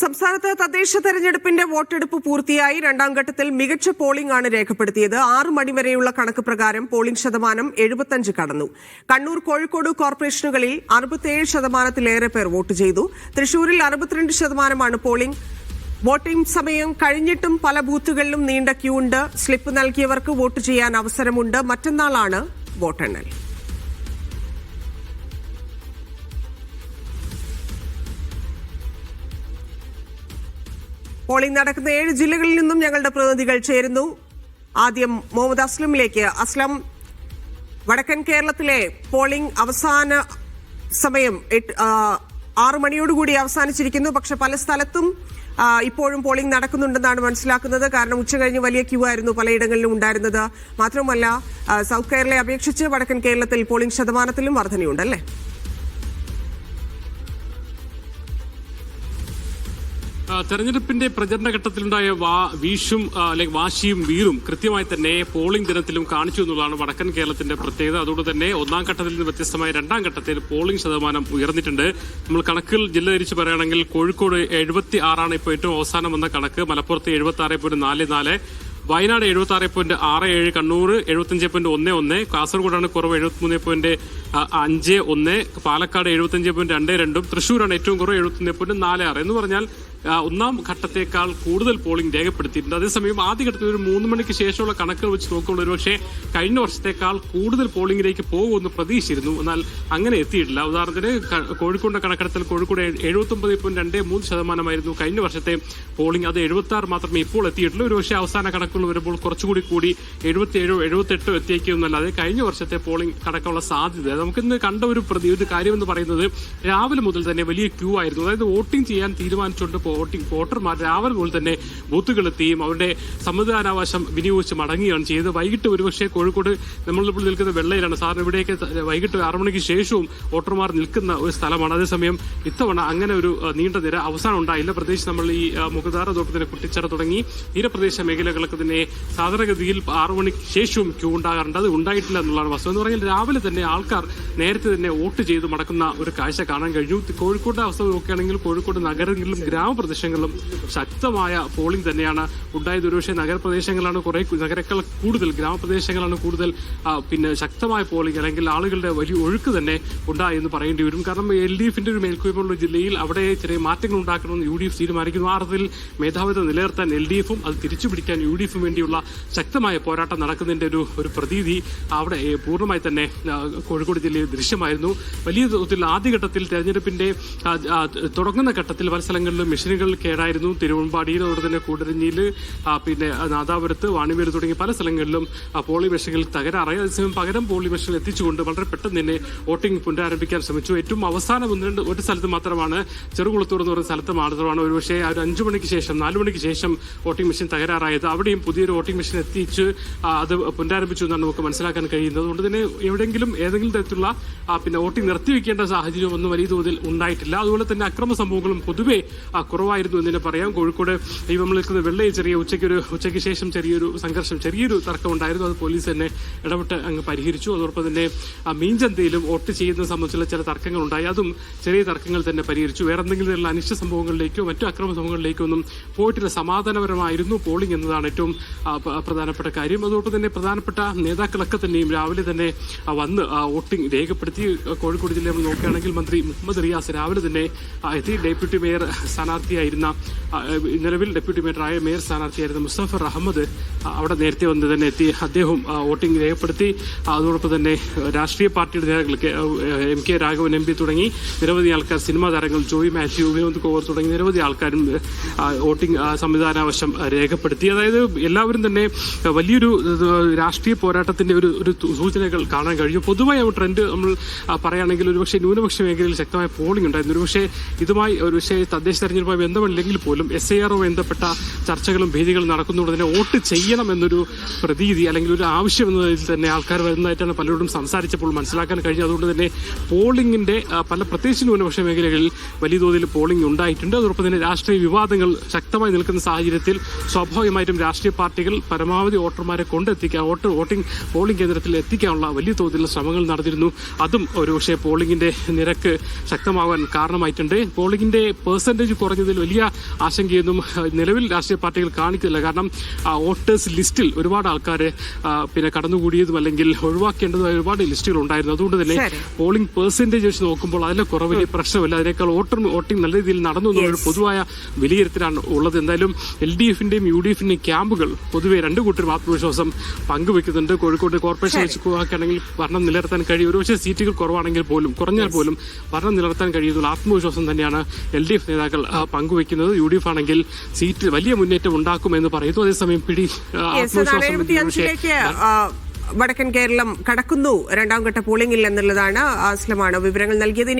സംസ്ഥാനത്ത് തദ്ദേശ തെരഞ്ഞെടുപ്പിന്റെ വോട്ടെടുപ്പ് പൂർത്തിയായി. രണ്ടാം ഘട്ടത്തിൽ മികച്ച പോളിംഗ് ആണ് രേഖപ്പെടുത്തിയത്. ആറ് മണിവരെയുള്ള കണക്ക് പ്രകാരം പോളിംഗ് ശതമാനം എഴുപത്തഞ്ച് കടന്നു. കണ്ണൂർ കോഴിക്കോട് കോർപ്പറേഷനുകളിൽ അറുപത്തിയേഴ് ശതമാനത്തിലേറെ പേർ വോട്ട് ചെയ്തു. തൃശൂരിൽ അറുപത്തിരണ്ട് ശതമാനമാണ് പോളിംഗ് വോട്ടിംഗ് സമയം കഴിഞ്ഞിട്ടും പല ബൂത്തുകളിലും നീണ്ട ക്യൂ ഉണ്ട്. സ്ലിപ്പ് നൽകിയവർക്ക് വോട്ട് ചെയ്യാൻ അവസരമുണ്ട്. മറ്റന്നാളാണ് വോട്ടെണ്ണൽ. പോളിംഗ് നടക്കുന്ന ഏഴ് ജില്ലകളിൽ നിന്നും ഞങ്ങളുടെ പ്രതിനിധികൾ ചേരുന്നു. ആദ്യം മുഹമ്മദ് അസ്ലമിലേക്ക്. അസ്ലം വടക്കൻ കേരളത്തിലെ പോളിംഗ് അവസാന സമയം ആറു മണിയോടുകൂടി അവസാനിച്ചിരിക്കുന്നു. പക്ഷെ പല സ്ഥലത്തും ഇപ്പോഴും പോളിംഗ് നടക്കുന്നുണ്ടെന്നാണ് മനസ്സിലാക്കുന്നത്. കാരണം ഉച്ച ഉച്ചകഴിഞ്ഞ് വലിയ ക്യൂ ആയിരുന്നു പലയിടങ്ങളിലും ഉണ്ടായിരുന്നത്. മാത്രമല്ല സൗത്ത് കേരളയെ അപേക്ഷിച്ച് വടക്കൻ കേരളത്തിൽ പോളിംഗ് ശതമാനത്തിലും വർധനയുണ്ടല്ലേ തെരഞ്ഞെടുപ്പിന്റെ പ്രചരണ ഘട്ടത്തിലുണ്ടായ വീശും അല്ലെങ്കിൽ വാശിയും വീറും കൃത്യമായി തന്നെ പോളിംഗ് ദിനത്തിലും കാണിച്ചു എന്നുള്ളതാണ് വടക്കൻ കേരളത്തിന്റെ പ്രത്യേകത. അതുകൊണ്ട് തന്നെ ഒന്നാം ഘട്ടത്തിൽ നിന്ന് വ്യത്യസ്തമായ രണ്ടാം ഘട്ടത്തിൽ പോളിംഗ് ശതമാനം ഉയർന്നിട്ടുണ്ട്. നമ്മൾ കണക്കിൽ ജില്ല തിരിച്ച് പറയുകയാണെങ്കിൽ കോഴിക്കോട് എഴുപത്തി ആറാണ് ഇപ്പോൾ ഏറ്റവും അവസാനം വന്ന കണക്ക്. മലപ്പുറത്ത് എഴുപത്തി ആറ് പോയിന്റ് നാല് നാല് വയനാട് എഴുപത്തി ആറ് പോയിന്റ് ആറ് ഏഴ് കണ്ണൂർ എഴുപത്തിയഞ്ച് പോയിന്റ് ഒന്ന് ഒന്ന് കാസർഗോഡാണ് കുറവ് എഴുപത്തിമൂന്ന് പോയിന്റ് അഞ്ച് ഒന്ന് പാലക്കാട് എഴുപത്തഞ്ച് പോയിന്റ് രണ്ട് രണ്ടും തൃശ്ശൂരാണ് ഏറ്റവും കുറവ് എഴുപത്തിയൊന്ന് പോയിന്റ് നാല് ആറ്. എന്ന് പറഞ്ഞാൽ ഒന്നാം ഘട്ടത്തേക്കാൾ കൂടുതൽ പോളിംഗ് രേഖപ്പെടുത്തിയിട്ടുണ്ട്. അതേസമയം ആദ്യഘട്ടത്തിൽ ഒരു മൂന്ന് മണിക്ക് ശേഷമുള്ള കണക്കുകൾ വെച്ച് നോക്കുമ്പോൾ ഒരുപക്ഷെ കഴിഞ്ഞ വർഷത്തേക്കാൾ കൂടുതൽ പോളിംഗിലേക്ക് പോകുമെന്ന് പ്രതീക്ഷിച്ചിരുന്നു. എന്നാൽ അങ്ങനെ എത്തിയിട്ടില്ല. ഉദാഹരണത്തിന് കോഴിക്കോട് കോഴിക്കോടിന്റെ കണക്കെടുത്താൽ കോഴിക്കോട് എഴുപത്തി ഒമ്പത് പോയിന്റ് രണ്ട് മൂന്ന് ശതമാനമായിരുന്നു. കഴിഞ്ഞ വർഷത്തെ പോളിംഗ് അത് എഴുപത്തി ആറ് മാത്രമേ ഇപ്പോൾ എത്തിയിട്ടുള്ളൂ. ഒരുപക്ഷെ അവസാന കണക്കുകൾ വരുമ്പോൾ കുറച്ചുകൂടി കൂടി എഴുപത്തിയേഴോ എഴുപത്തെട്ടോ എത്തിയേക്കുമെന്നല്ലാതെ കഴിഞ്ഞ വർഷത്തെ പോളിംഗ് കണക്കുള്ള സാധ്യത. നമുക്കിന്ന് കണ്ട ഒരു പ്രതി ഒരു കാര്യമെന്ന് പറയുന്നത് രാവിലെ മുതൽ തന്നെ വലിയ ക്യൂ ആയിരുന്നു. അതായത് വോട്ടിംഗ് ചെയ്യാൻ തീരുമാനിച്ചുകൊണ്ട് വോട്ടിംഗ് വോട്ടർമാർ രാവിലെ മുതൽ തന്നെ ബൂത്തുകളെത്തിയും അവരുടെ സമ്മതിദാനാവകാശം വിനിയോഗിച്ച് മടങ്ങുകയാണ് ചെയ്തത്. വൈകിട്ട് ഒരുപക്ഷെ കോഴിക്കോട് നമ്മളിപ്പോൾ നിൽക്കുന്ന വെള്ളയിലാണ്. സാറിന് ഇവിടെയൊക്കെ വൈകിട്ട് ആറുമണിക്ക് ശേഷവും വോട്ടർമാർ നിൽക്കുന്ന ഒരു സ്ഥലമാണ്. അതേസമയം ഇത്തവണ അങ്ങനെ ഒരു നീണ്ട നിര അവസാനം ഉണ്ടായില്ല. പ്രത്യേകിച്ച് നമ്മൾ ഈ മുഖദാര തോട്ടത്തിന് കുട്ടിച്ചറ തുടങ്ങി തീരപ്രദേശ മേഖലകളൊക്കെ തന്നെ സാധാരണഗതിയിൽ ആറു മണിക്ക് ശേഷവും ക്യൂ ഉണ്ടാകാറുണ്ട്. അത് ഉണ്ടായിട്ടില്ല എന്നുള്ളതാണ് വസ്തുത. എന്ന് പറഞ്ഞാൽ രാവിലെ തന്നെ ആൾക്കാർ നേരത്തെ തന്നെ വോട്ട് ചെയ്ത് മടക്കുന്ന ഒരു കാഴ്ച കാണാൻ കഴിഞ്ഞു. കോഴിക്കോട് അവസ്ഥ നോക്കുകയാണെങ്കിൽ കോഴിക്കോട് നഗരങ്ങളിലും ഗ്രാമപ്രദേശങ്ങളിലും ശക്തമായ പോളിംഗ് തന്നെയാണ് ഉണ്ടായത്. ഒരുപക്ഷെ നഗരപ്രദേശങ്ങളാണ് കുറെ നഗരക്കൾ കൂടുതൽ ഗ്രാമപ്രദേശങ്ങളാണ് കൂടുതൽ പിന്നെ ശക്തമായ പോളിംഗ് അല്ലെങ്കിൽ ആളുകളുടെ വലിയ ഒഴുക്ക് തന്നെ ഉണ്ടായി എന്ന് പറയേണ്ടി വരും. കാരണം എൽ ഡി എഫിന്റെ ഒരു മേൽക്കോയ്മയുള്ള ജില്ലയിൽ അവിടെ ചെറിയ മാറ്റങ്ങൾ ഉണ്ടാക്കണമെന്ന് യു ഡി എഫ് തീരുമാനിക്കുന്നു. ആ മേധാവിത്വം നിലനിർത്താൻ എൽ ഡി എഫും അത് തിരിച്ചുപിടിക്കാൻ യു ഡി എഫും വേണ്ടിയുള്ള ശക്തമായ പോരാട്ടം നടക്കുന്നതിന്റെ ഒരു ഒരു പ്രതീതി അവിടെ പൂർണമായി തന്നെ കോഴിക്കോട് ജില്ലയിൽ ദൃശ്യമായിരുന്നു. വലിയ തോതിൽ ആദ്യഘട്ടത്തിൽ തെരഞ്ഞെടുപ്പിന്റെ തുടങ്ങുന്ന ഘട്ടത്തിൽ പല സ്ഥലങ്ങളിലും മെഷീനുകൾ കേടായിരുന്നു തിരുവമ്പാടിയിൽ അതുപോലെ തന്നെ കൂടരഞ്ഞിയിൽ പിന്നെ നാദാപുരത്ത് വാണിമേൽ തുടങ്ങിയ പല സ്ഥലങ്ങളിലും പോളി മെഷീനിൽ തകരാറായി. അതേസമയം പകരം പോളി മെഷീൻ എത്തിച്ചുകൊണ്ട് വളരെ പെട്ടെന്ന് തന്നെ വോട്ടിംഗ് പുനരാരംഭിക്കാൻ ശ്രമിച്ചു. ഏറ്റവും അവസാനം ഒന്ന് രണ്ട് ഒരു സ്ഥലത്ത് മാത്രമാണ് ചെറുകുളത്തൂർ എന്ന് പറയുന്ന സ്ഥലത്ത് മാത്രമാണ് ഒരുപക്ഷെ ഒരു അഞ്ചു മണിക്ക് ശേഷം നാലു മണിക്ക് ശേഷം വോട്ടിംഗ് മെഷീൻ തകരാറായത്. അവിടെയും പുതിയൊരു വോട്ടിംഗ് മെഷീൻ എത്തിച്ച് അത് പുനരാരംഭിച്ചു എന്നാണ് നമുക്ക് മനസ്സിലാക്കാൻ കഴിയുന്നത്. അതുകൊണ്ട് തന്നെ എവിടെയെങ്കിലും ഏതെങ്കിലും തരത്തിലുള്ള പിന്നെ വോട്ടിംഗ് നിർത്തിവെക്കേണ്ട സാഹചര്യം ഒന്നും വലിയ തോതിൽ ഉണ്ടായിട്ടില്ല. അതുപോലെ തന്നെ അക്രമ സംഭവങ്ങളും പൊതുവെ കുറവായിരുന്നു എന്ന് തന്നെ പറയാം. കോഴിക്കോട് ഈ നമ്മൾ നിൽക്കുന്ന വെള്ളയിൽ ചെറിയ ഉച്ചയ്ക്കൊരു ഉച്ചയ്ക്ക് ശേഷം ചെറിയൊരു സംഘർഷം ചെറിയൊരു തർക്കമുണ്ടായിരുന്നു അത് പോലീസ് തന്നെ ഇടപെട്ട് അങ്ങ് പരിഹരിച്ചു. അതോടൊപ്പം തന്നെ ആ, മീൻചന്തയിലും വോട്ട് ചെയ്യുന്നത് സംബന്ധിച്ചുള്ള ചില തർക്കങ്ങൾ ഉണ്ടായി അതും ചെറിയ തർക്കങ്ങൾ തന്നെ പരിഹരിച്ചു. വേറെ എന്തെങ്കിലും തരത്തിലുള്ള അനിഷ്ട സംഭവങ്ങളിലേക്കോ മറ്റു അക്രമ സംഭവങ്ങളിലേക്കോ ഒന്നും പോയിട്ടില്ല. സമാധാനപരമായിരുന്നു പോളിംഗ് എന്നതാണ് ഏറ്റവും പ്രധാനപ്പെട്ട കാര്യം. അതോടൊപ്പം തന്നെ പ്രധാനപ്പെട്ട നേതാക്കളൊക്കെ തന്നെയും രാവിലെ തന്നെ വന്ന് വോട്ടിംഗ് രേഖപ്പെടുത്തി. കോഴിക്കോട് ജില്ലയിൽ നോക്കുകയാണെങ്കിൽ മന്ത്രി മുഹമ്മദ് റിയാസ് രാവിലെ തന്നെ എത്തി. ഡെപ്യൂട്ടി മേയർ സ്ഥാനാർത്ഥിയായിരുന്ന നിലവിൽ ഡെപ്യൂട്ടി മേയറായ മേയർ സ്ഥാനാർത്ഥിയായിരുന്ന മുസ്തഫർ അഹമ്മദ് അവിടെ നേരത്തെ വന്ന് തന്നെ എത്തി. അദ്ദേഹം വോട്ടിംഗ് രേഖപ്പെടുത്തി. അതോടൊപ്പം തന്നെ രാഷ്ട്രീയ പാർട്ടിയുടെ നേതാക്കൾ M K Raghavan M P തുടങ്ങി. നിരവധി ആൾക്കാർ സിനിമാ താരങ്ങൾ ജോയി മാത്യു വിനോദ് കോവർ തുടങ്ങി നിരവധി ആൾക്കാരും വോട്ടിംഗ് സംവിധാനാവശ്യം രേഖപ്പെടുത്തി. അതായത് എല്ലാവരും തന്നെ വലിയൊരു രാഷ്ട്രീയ പോരാട്ടത്തിന്റെ ഒരു ഒരു സൂചനകൾ കാണാൻ കഴിയും. പൊതുവായ ട്രെൻഡ് നമ്മൾ പറയുകയാണെങ്കിൽ ഒരുപക്ഷെ ന്യൂനപക്ഷ മേഖലയിൽ ശക്തമായ പോളിംഗ് ഉണ്ടായിരുന്നു. ഒരുപക്ഷെ ഇതുമായി ഒരുപക്ഷെ തദ്ദേശ തെരഞ്ഞെടുപ്പുമായി ബന്ധമില്ലെങ്കിൽ പോലും എസ് ഐ ആറുമായി ബന്ധപ്പെട്ട ചർച്ചകളും ഭീതികളും നടക്കുന്നതുകൊണ്ട് തന്നെ വോട്ട് ചെയ്യണം എന്നൊരു പ്രതീതി അല്ലെങ്കിൽ ഒരു ആവശ്യം എന്നതിൽ തന്നെ ആൾക്കാർ വരുന്നതായിട്ടാണ് പലരോടും സംസാരിച്ചപ്പോൾ മനസ്സിലാക്കാൻ കഴിഞ്ഞു അതുകൊണ്ട് തന്നെ പോളിംഗിന്റെ പല പ്രത്യേകിച്ച് ന്യൂനപക്ഷ മേഖലകളിൽ വലിയ തോതിൽ പോളിംഗ് ഉണ്ടായിട്ടുണ്ട്. അതോടൊപ്പം തന്നെ രാഷ്ട്രീയ വിവാദങ്ങൾ ശക്തമായി നിൽക്കുന്ന സാഹചര്യത്തിൽ സ്വാഭാവികമായിട്ടും രാഷ്ട്രീയ പാർട്ടികൾ പരമാവധി വോട്ടർമാരെ കൊണ്ടെത്തിക്കാൻ വോട്ട് വോട്ടിംഗ് പോളിംഗ് കേന്ദ്രത്തിൽ എത്തിക്കാനുള്ള വലിയ തോതിലുള്ള ശ്രമങ്ങൾ നടന്നിരുന്നു. അതും ഒരു പക്ഷേ പോളിംഗിന്റെ നിരക്ക് ശക്തമാവാൻ കാരണമായിട്ടുണ്ട്. പോളിംഗിന്റെ പെർസെന്റേജ് കുറഞ്ഞതിൽ വലിയ ആശങ്കയൊന്നും നിലവിൽ രാഷ്ട്രീയ പാർട്ടികൾ കാണിക്കുന്നില്ല. കാരണം വോട്ടേഴ്സ് ലിസ്റ്റിൽ ഒരുപാട് ആൾക്കാരെ പിന്നെ കടന്നുകൂടിയതും അല്ലെങ്കിൽ ഒഴിവാക്കേണ്ടതുമായ ഒരുപാട് ലിസ്റ്റുകൾ ഉണ്ടായിരുന്നു. അതുകൊണ്ട് തന്നെ. പോളിംഗ് പെർസെന്റേജ് വെച്ച് നോക്കുമ്പോൾ അതിലെ കുറവ് വലിയ പ്രശ്നമില്ല. അതിനേക്കാൾ വോട്ടർ വോട്ടിംഗ് നല്ല രീതിയിൽ നടന്നു എന്നുള്ള പൊതുവായ വിലയിരുത്തലാണ് ഉള്ളത്. എന്തായാലും എൽ ഡി എഫിന്റെയും യു ഡി എഫിന്റെയും ക്യാമ്പുകൾ പൊതുവെ രണ്ടു കൂട്ടരും ആത്മവിശ്വാസം പങ്കുവെക്കുന്നുണ്ട്. കോഴിക്കോട് കോർപ്പറേഷൻ വെച്ച് നോക്കുകയാണെങ്കിൽ ഭരണം നിലനിർത്താൻ കഴിയും. ഒരുപക്ഷെ സീറ്റുകൾ കുറവാണെങ്കിൽ പോലും കുറഞ്ഞാൽ പോലും ഭരണം നിലനിർത്താൻ കഴിയുന്ന ആത്മവിശ്വാസം തന്നെയാണ് എൽ ഡി എഫ് നേതാക്കൾ പങ്കുവെക്കുന്നത് യു ഡി എഫ് ആണെങ്കിൽ സീറ്റ് വലിയ മുന്നേറ്റം ഉണ്ടാക്കുമെന്ന് പറയുന്നു. അതേസമയം പിടി ആത്മവിശ്വാസം വടക്കൻ കേരളം കടക്കുന്നു. രണ്ടാം ഘട്ട പോളിംഗിൽ എന്നുള്ളതാണ് അസ്ലമാണ് വിവരങ്ങൾ നൽകിയത്.